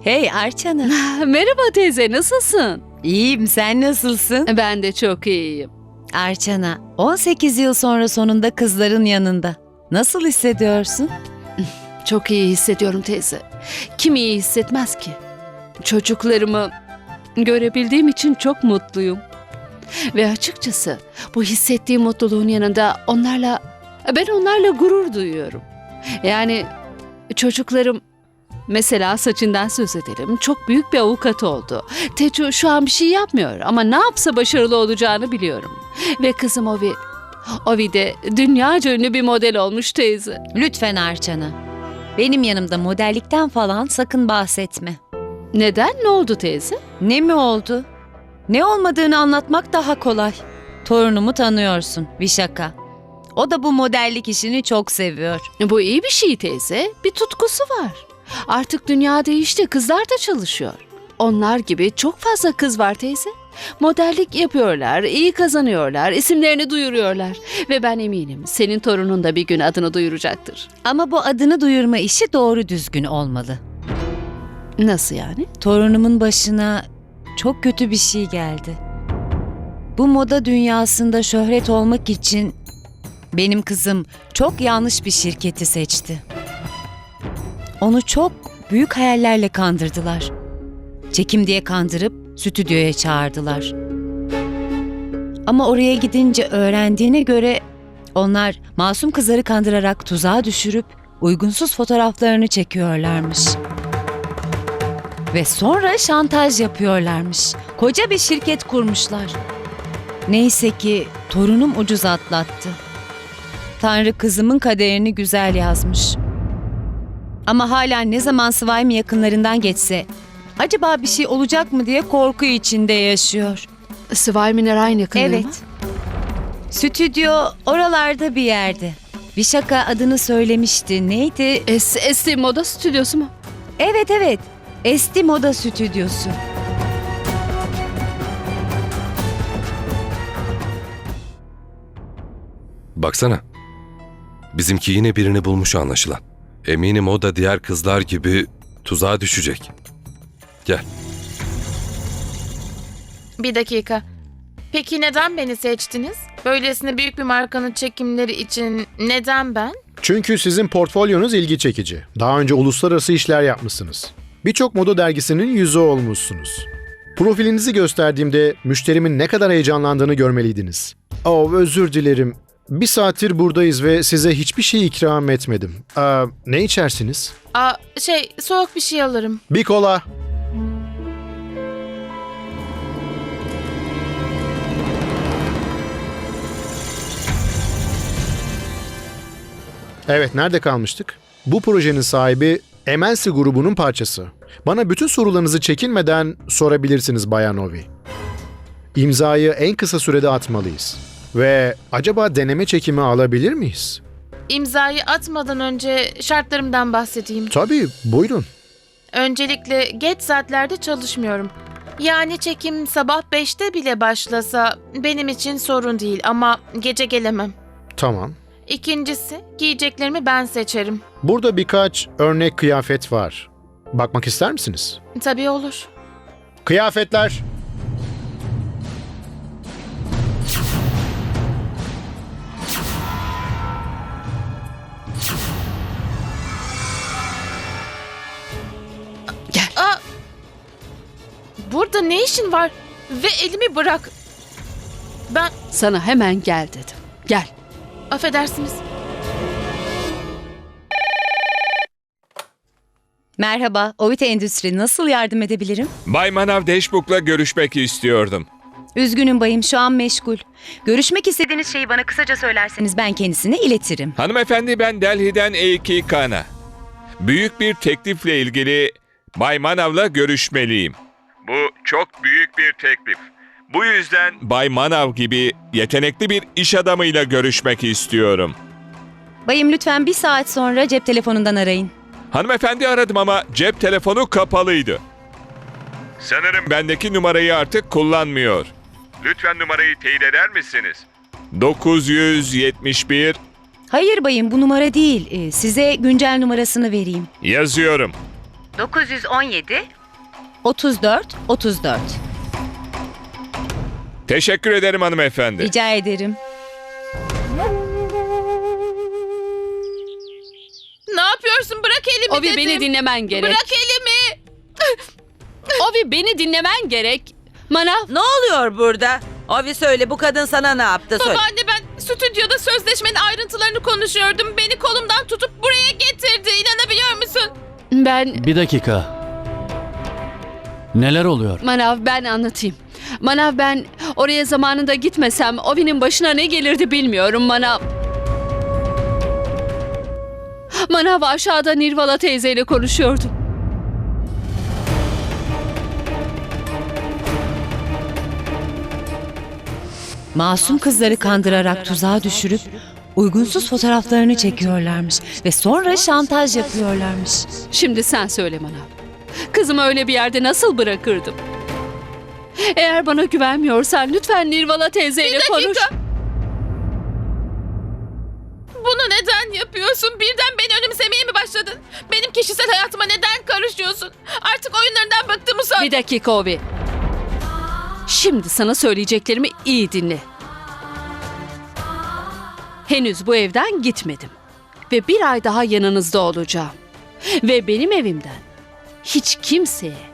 Hey Arçana. Merhaba teyze, nasılsın? İyiyim sen nasılsın? Ben de çok iyiyim. Arçana 18 yıl sonra sonunda kızların yanında. Nasıl hissediyorsun? Çok iyi hissediyorum teyze. Kim iyi hissetmez ki? Çocuklarımı görebildiğim için çok mutluyum. Ve açıkçası bu hissettiğim mutluluğun yanında onlarla, ben onlarla gurur duyuyorum. Yani çocuklarım Mesela saçından söz edelim. Çok büyük bir avukat oldu. Tecu şu an bir şey yapmıyor ama ne yapsa başarılı olacağını biliyorum. Ve kızım Ovi, Ovi de dünyaca ünlü bir model olmuş teyze. Lütfen Arçana. Benim yanımda modellikten falan sakın bahsetme. Neden? Ne oldu teyze? Ne mi oldu? Ne olmadığını anlatmak daha kolay. Torunumu tanıyorsun, Vişaka. O da bu modellik işini çok seviyor. Bu iyi bir şey teyze. Bir tutkusu var. Artık dünya değişti. Kızlar da çalışıyor. Onlar gibi çok fazla kız var teyze. Modellik yapıyorlar, iyi kazanıyorlar, isimlerini duyuruyorlar. Ve ben eminim senin torunun da bir gün adını duyuracaktır. Ama bu adını duyurma işi doğru düzgün olmalı. Nasıl yani? Torunumun başına çok kötü bir şey geldi. Bu moda dünyasında şöhret olmak için benim kızım çok yanlış bir şirketi seçti. Onu çok büyük hayallerle kandırdılar. Çekim diye kandırıp stüdyoya çağırdılar. Ama oraya gidince öğrendiğine göre onlar masum kızları kandırarak tuzağa düşürüp uygunsuz fotoğraflarını çekiyorlarmış. Ve sonra şantaj yapıyorlarmış. Koca bir şirket kurmuşlar. Neyse ki torunum ucuz atlattı. Tanrı kızımın kaderini güzel yazmış. Ama hala ne zaman Sıvaymi yakınlarından geçse acaba bir şey olacak mı diye korku içinde yaşıyor. Sıvay Mineral yakınlığı mı? Evet. Stüdyo oralarda bir yerde. Vişaka adını söylemişti. Neydi? Es, Esti Moda Stüdyosu mu? Evet evet. Esti Moda Stüdyosu. Baksana. Bizimki yine birini bulmuş anlaşılan. Eminim o da diğer kızlar gibi tuzağa düşecek. Gel. Bir dakika. Peki neden beni seçtiniz? Böylesine büyük bir markanın çekimleri için neden ben? Çünkü sizin portfolyonuz ilgi çekici. Daha önce uluslararası işler yapmışsınız. Birçok moda dergisinin yüzü olmuşsunuz. Profilinizi gösterdiğimde müşterimin ne kadar heyecanlandığını görmeliydiniz. Oh özür dilerim. Bir saattir buradayız ve size hiçbir şey ikram etmedim. Aa, ne içersiniz? Aa, şey, soğuk bir şey alırım. Bir kola. Evet, nerede kalmıştık? Bu projenin sahibi Emensi grubunun parçası. Bana bütün sorularınızı çekinmeden sorabilirsiniz Bayan Ovi. İmzayı en kısa sürede atmalıyız. Ve acaba deneme çekimi alabilir miyiz? İmzayı atmadan önce şartlarımdan bahsedeyim. Tabii, buyurun. Öncelikle geç saatlerde çalışmıyorum. Yani çekim sabah 5'te bile başlasa benim için sorun değil ama gece gelemem. Tamam. İkincisi, giyeceklerimi ben seçerim. Burada birkaç örnek kıyafet var. Bakmak ister misiniz? Tabii olur. Kıyafetler. Burada ne işin var? Ve elimi bırak. Ben Sana hemen gel dedim. Gel. affedersiniz. Merhaba, Ovite Endüstri nasıl yardım edebilirim? Bay Manav Deşbuk'la görüşmek istiyordum. Üzgünüm bayım, şu an meşgul. Görüşmek istediğiniz şeyi bana kısaca söylerseniz ben kendisine iletirim. Hanımefendi ben Delhi'den Eiki Kana. Büyük bir teklifle ilgili Bay Manav'la görüşmeliyim. Bu çok büyük bir teklif. Bu yüzden Bay Manav gibi yetenekli bir iş adamıyla görüşmek istiyorum. Bayım lütfen bir saat sonra cep telefonundan arayın. Hanımefendi aradım ama cep telefonu kapalıydı. Sanırım bendeki numarayı artık kullanmıyor. Lütfen numarayı teyit eder misiniz? 971 Hayır bayım bu numara değil. Ee, size güncel numarasını vereyim. yazıyorum. 917 34 34. Teşekkür ederim hanımefendi. Rica ederim. Ne yapıyorsun? Bırak elimi Ovi dedim. beni dinlemen gerek. Bırak elimi. Ovi beni dinlemen gerek. Manav Ne oluyor burada? Ovi söyle bu kadın sana ne yaptı söyle. Babaanne ben stüdyoda sözleşmenin ayrıntılarını konuşuyordum. Beni kolumdan tutup buraya getirdi. İnanabiliyor musun? ben Bir dakika. Neler oluyor? Manav ben anlatayım. Manav ben oraya zamanında gitmesem Ovi'nin başına ne gelirdi bilmiyorum Manav. Manav aşağıda Nirvala teyzeyle konuşuyordum. Masum kızları kandırarak tuzağa düşürüp uygunsuz fotoğraflarını çekiyorlarmış ve sonra şantaj yapıyorlarmış. Şimdi sen söyle Manav. Kızımı öyle bir yerde nasıl bırakırdım? Eğer bana güvenmiyorsan lütfen Nirvala teyzeyle Bir konuş. Bunu neden yapıyorsun? Birden beni önümsemeye mi başladın? Benim kişisel hayatıma neden karışıyorsun? Artık oyunlarından bıktım usan. Bir dakika Ovi. Şimdi sana söyleyeceklerimi iyi dinle. Henüz bu evden gitmedim. Ve bir ay daha yanınızda olacağım. Ve benim evimden hiç kimseye,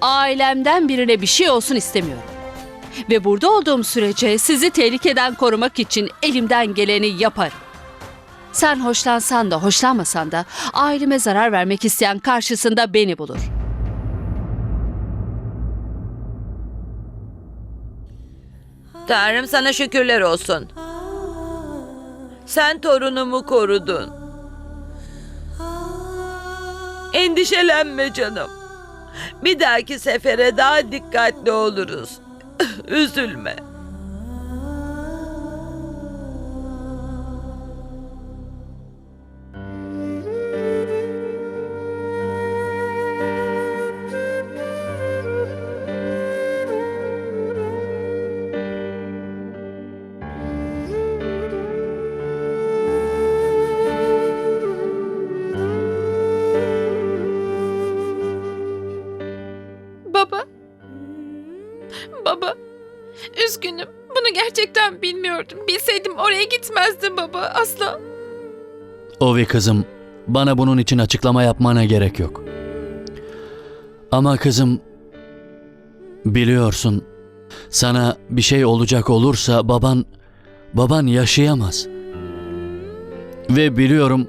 ailemden birine bir şey olsun istemiyorum. Ve burada olduğum sürece sizi tehlikeden korumak için elimden geleni yaparım. Sen hoşlansan da hoşlanmasan da aileme zarar vermek isteyen karşısında beni bulur. Tanrım sana şükürler olsun. Sen torunumu korudun. Endişelenme canım. Bir dahaki sefere daha dikkatli oluruz. Üzülme. Üzgünüm. Bunu gerçekten bilmiyordum. Bilseydim oraya gitmezdim baba. Asla. Ovi kızım, bana bunun için açıklama yapmana gerek yok. Ama kızım, biliyorsun, sana bir şey olacak olursa baban, baban yaşayamaz. Ve biliyorum,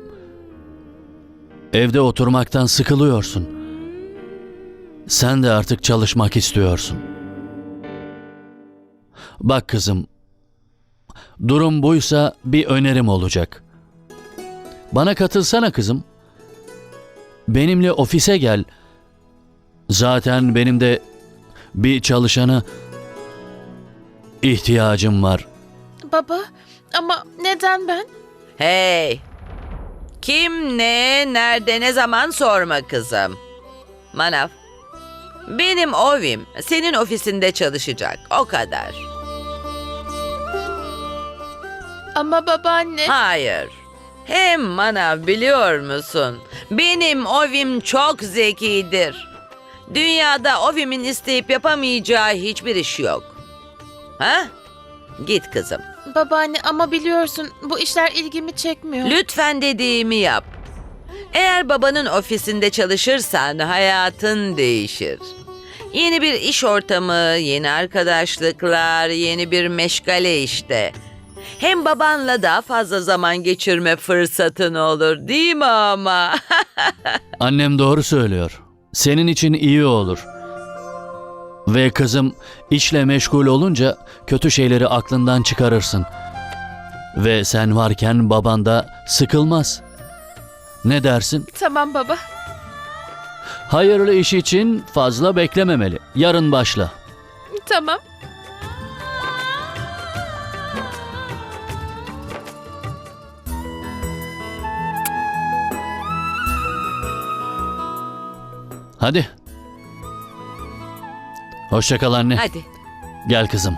evde oturmaktan sıkılıyorsun. Sen de artık çalışmak istiyorsun. Bak kızım, durum buysa bir önerim olacak.'' Bana katılsana kızım. Benimle ofise gel. Zaten benim de bir çalışana ihtiyacım var. Baba. Ama neden ben? Hey! Kim ne, nerede, ne zaman sorma kızım. Manav. Benim Ovim senin ofisinde çalışacak. O kadar. Ama babaanne. Hayır. Hem Manav biliyor musun? Benim Ovim çok zekidir. Dünyada Ovim'in isteyip yapamayacağı hiçbir iş yok. Ha? Git kızım. Babaanne ama biliyorsun bu işler ilgimi çekmiyor. Lütfen dediğimi yap. Eğer babanın ofisinde çalışırsan hayatın değişir. Yeni bir iş ortamı, yeni arkadaşlıklar, yeni bir meşgale işte. Hem babanla daha fazla zaman geçirme fırsatın olur değil mi ama? Annem doğru söylüyor. Senin için iyi olur. Ve kızım işle meşgul olunca kötü şeyleri aklından çıkarırsın. Ve sen varken baban da sıkılmaz. Ne dersin? Tamam baba. Hayırlı iş için fazla beklememeli. Yarın başla. Tamam. Hadi. Hoşça kal anne. Hadi. Gel kızım.